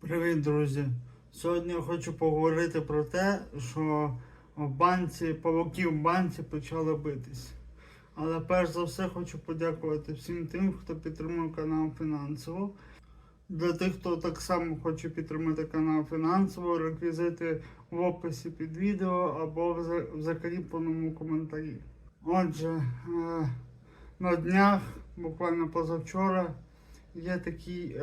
Привіт, друзі! Сьогодні я хочу поговорити про те, що в банці, павуки в банці почали битись. Але перш за все хочу подякувати всім тим, хто підтримує канал фінансово. Для тих, хто так само хоче підтримати канал фінансово, реквізити в описі під відео або в закріпленому коментарі. Отже, е, на днях, буквально позавчора, є такий.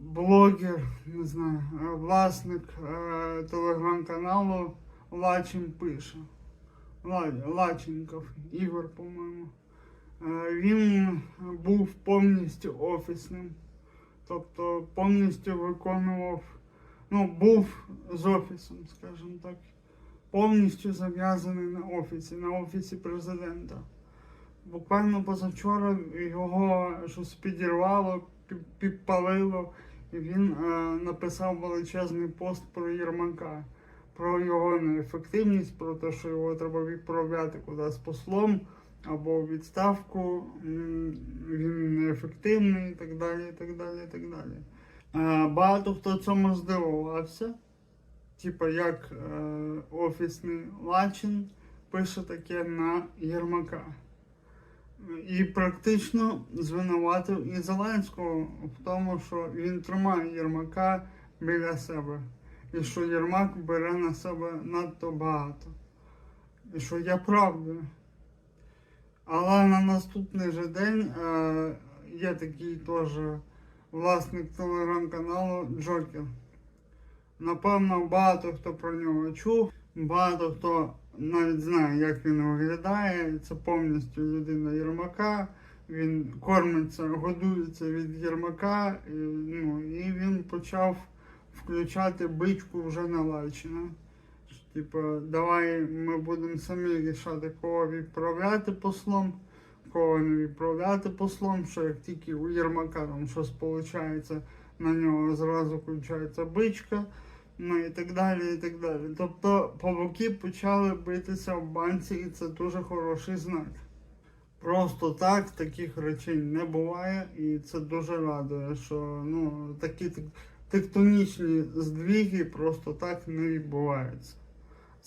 Блогер, не знаю, е, власник е, телеграм-каналу Лачин пише. Ла- Лаченков Ігор, по-моєму. Е, Він був повністю офісним, тобто повністю виконував, ну, був з офісом, скажімо так, повністю зав'язаний на офісі, на офісі президента. Буквально позавчора його щось підірвало, пі- підпалило, і він е, написав величезний пост про Єрмака, про його неефективність, про те, що його треба відправляти кудись послом або відставку, він неефективний і так далі. і так далі, і так далі. Е, багато хто цьому здивувався. Типа як е, офісний Лачин пише таке на Єрмака. І практично звинуватив і Зеленського в тому, що він тримає Єрмака біля себе. І що Єрмак бере на себе надто багато. І що я правда. Але на наступний же день е, є такий теж власник телеграм-каналу Джокер. Напевно, багато хто про нього чув, багато хто навіть знає, як він виглядає. Це повністю людина Єрмака. Він кормиться, годується від Єрмака, і, ну, і він почав включати бичку вже на Лайчина. Типа, давай ми будемо самі рішати, кого відправляти послом, кого не відправляти послом, що як тільки у Єрмака там щось виходить, на нього зразу включається бичка, ну і так далі, і так далі. Тобто павуки почали битися в банці, і це дуже хороший знак. Просто так таких речей не буває, і це дуже радує, що ну, такі тектонічні здвіги просто так не відбуваються.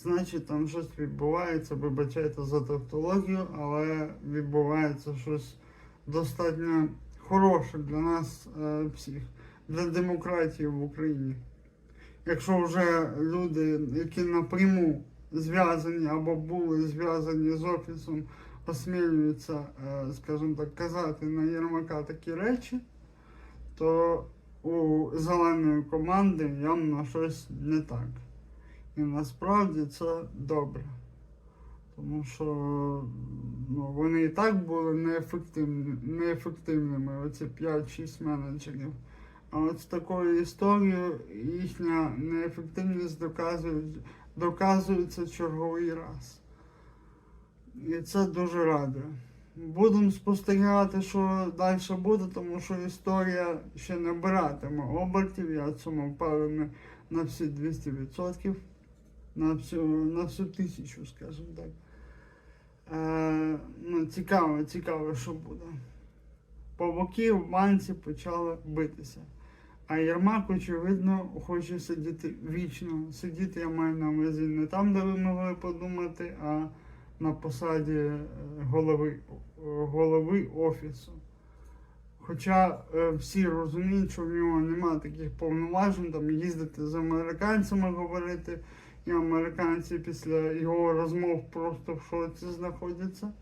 Значить, там щось відбувається, вибачайте за тавтологію, але відбувається щось достатньо хороше для нас е, всіх, для демократії в Україні. Якщо вже люди, які напряму зв'язані або були зв'язані з офісом, осмілюються, е, скажімо так, казати на Єрмака такі речі, то у зеленої команди явно щось не так. І насправді це добре. Тому що ну, вони і так були неефективні, неефективними, оці 5-6 менеджерів. А от з такою історією їхня неефективність доказує, доказується черговий раз. І це дуже радує. Будемо спостерігати, що далі буде, тому що історія ще набиратиме обертів, я цьому впевнений на всі 200%, на всю, на всю тисячу, скажімо так. Е, ну, цікаво, цікаво, що буде. Павуки в банці почали битися. А Єрмак, очевидно, хоче сидіти вічно. Сидіти я маю на увазі не там, де ви могли подумати, а на посаді е, голови, голови офісу. Хоча е, всі розуміють, що в нього немає таких повноважень, там їздити з американцями говорити, і американці після його розмов просто в шоці знаходяться.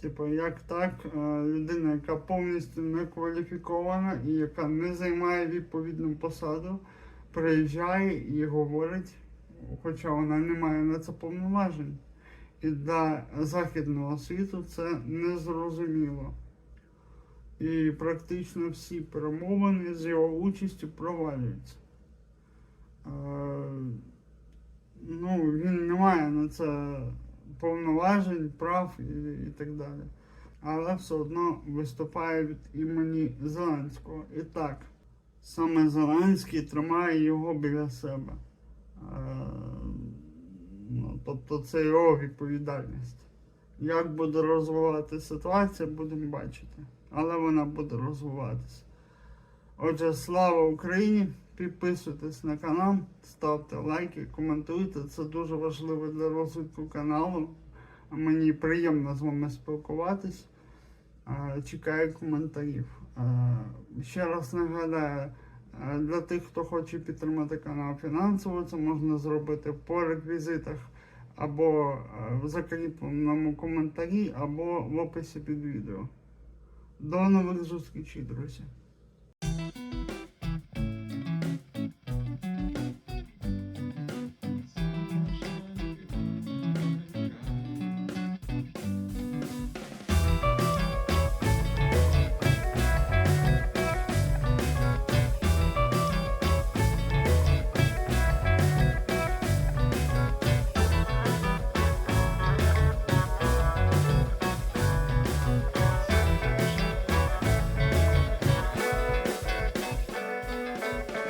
Типу, як так, е, людина, яка повністю не кваліфікована і яка не займає відповідну посаду, приїжджає і говорить, хоча вона не має на це повноважень. І для західного світу це незрозуміло. І практично всі перемовини з його участю провалюються. Е, ну, він не має на це повноважень, прав і, і так далі. Але все одно виступає від імені Зеленського. І так, саме Зеленський тримає його біля себе. Е, ну, тобто це його відповідальність. Як буде розвиватися ситуація, будемо бачити. Але вона буде розвиватися. Отже, слава Україні! Підписуйтесь на канал, ставте лайки, коментуйте. Це дуже важливо для розвитку каналу. Мені приємно з вами спілкуватись. Е, Чекаю коментарів. Е, Ще раз нагадаю, е, для тих, хто хоче підтримати канал фінансово, це можна зробити по реквізитах або в закріпленому коментарі, або в описі під відео. До нових зустрічей, друзі!